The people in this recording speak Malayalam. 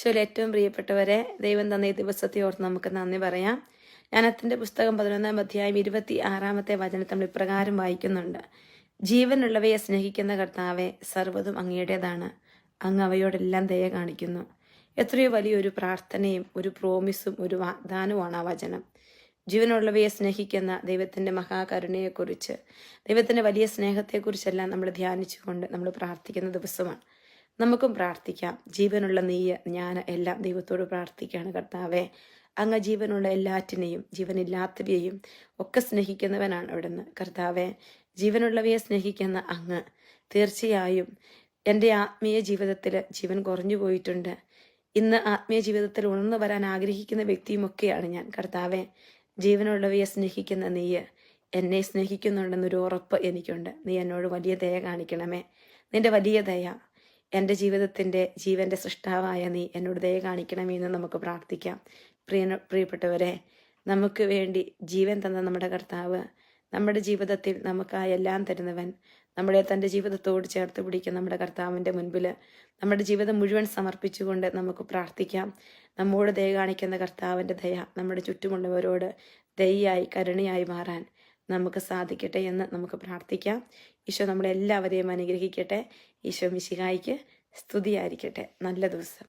ഈശോയിൽ ഏറ്റവും പ്രിയപ്പെട്ടവരെ ദൈവം തന്ന ഈ ദിവസത്തെ ഓർത്ത് നമുക്ക് നന്ദി പറയാം. ജ്ഞാനത്തിന്റെ പുസ്തകം പതിനൊന്നാം അധ്യായം ഇരുപത്തി ആറാമത്തെ വചനത്തിൽ നമ്മൾ ഇപ്രകാരം വായിക്കുന്നുണ്ട്. ജീവനുള്ളവയെ സ്നേഹിക്കുന്ന കർത്താവെ സർവതും അങ്ങയുടേതാണ്. അങ്ങ് അവയോടെല്ലാം ദയ കാണിക്കുന്നു. എത്രയോ വലിയൊരു പ്രാർത്ഥനയും ഒരു പ്രോമിസും ഒരു വാഗ്ദാനവുമാണ് ആ വചനം. ജീവനുള്ളവയെ സ്നേഹിക്കുന്ന ദൈവത്തിന്റെ മഹാകരുണയെക്കുറിച്ച് ദൈവത്തിന്റെ വലിയ സ്നേഹത്തെക്കുറിച്ചെല്ലാം നമ്മൾ ധ്യാനിച്ചുകൊണ്ട് നമ്മൾ പ്രാർത്ഥിക്കുന്ന ദിവസമാണ്. നമുക്കും പ്രാർത്ഥിക്കാം. ജീവനുള്ള നീയ ഞാൻ എല്ലാം ദൈവത്തോട് പ്രാർത്ഥിക്കുകയാണ് കർത്താവേ. അങ്ങ് ജീവനുള്ള എല്ലാറ്റിനെയും ജീവനില്ലാത്തവയെയും ഒക്കെ സ്നേഹിക്കുന്നവനാണ് അവിടുന്ന്. കർത്താവെ ജീവനുള്ളവയെ സ്നേഹിക്കുന്ന അങ്ങ് തീർച്ചയായും എന്റെ ആത്മീയ ജീവിതത്തിൽ ജീവൻ കുറഞ്ഞു പോയിട്ടുണ്ട്. ഇന്ന് ആത്മീയ ജീവിതത്തിൽ ഉണർന്നു വരാൻ ആഗ്രഹിക്കുന്ന വ്യക്തിയുമൊക്കെയാണ് ഞാൻ. കർത്താവെ ജീവനുള്ളവയെ സ്നേഹിക്കുന്ന നീയ് എന്നെ സ്നേഹിക്കുന്നുണ്ടെന്നൊരു ഉറപ്പ് എനിക്കുണ്ട്. നീ എന്നോട് വലിയ ദയ കാണിക്കണമേ. നിന്റെ വലിയ ദയ എന്റെ ജീവിതത്തിന്റെ ജീവന്റെ സൃഷ്ടാവായ നീ എന്നോട് ദയ കാണിക്കണമേ എന്ന് നമുക്ക് പ്രാർത്ഥിക്കാം. പ്രിയ പ്രിയപ്പെട്ടവരെ നമുക്ക് വേണ്ടി ജീവൻ തന്ന നമ്മുടെ കർത്താവ് നമ്മുടെ ജീവിതത്തിൽ നമുക്കായി എല്ലാം തരുന്നവൻ നമ്മളെ തന്റെ ജീവിതത്തോട് ചേർത്ത് പിടിക്കുന്ന നമ്മുടെ കർത്താവിന്റെ മുൻപിൽ നമ്മുടെ ജീവിതം മുഴുവൻ സമർപ്പിച്ചുകൊണ്ട് നമുക്ക് പ്രാർത്ഥിക്കാം. നമ്മോട് ദയ കാണിക്കുന്ന കർത്താവിന്റെ ദയ നമ്മുടെ ചുറ്റുമുള്ളവരോട് ദയായി കരുണയായി മാറാൻ നമുക്ക് സാധിക്കട്ടെ എന്ന് നമുക്ക് പ്രാർത്ഥിക്കാം. ഈശോ നമ്മളെല്ലാവരെയും അനുഗ്രഹിക്കട്ടെ. ഈശോ മിശിഹായിക്ക് സ്തുതിയായിരിക്കട്ടെ. നല്ല ദിവസം.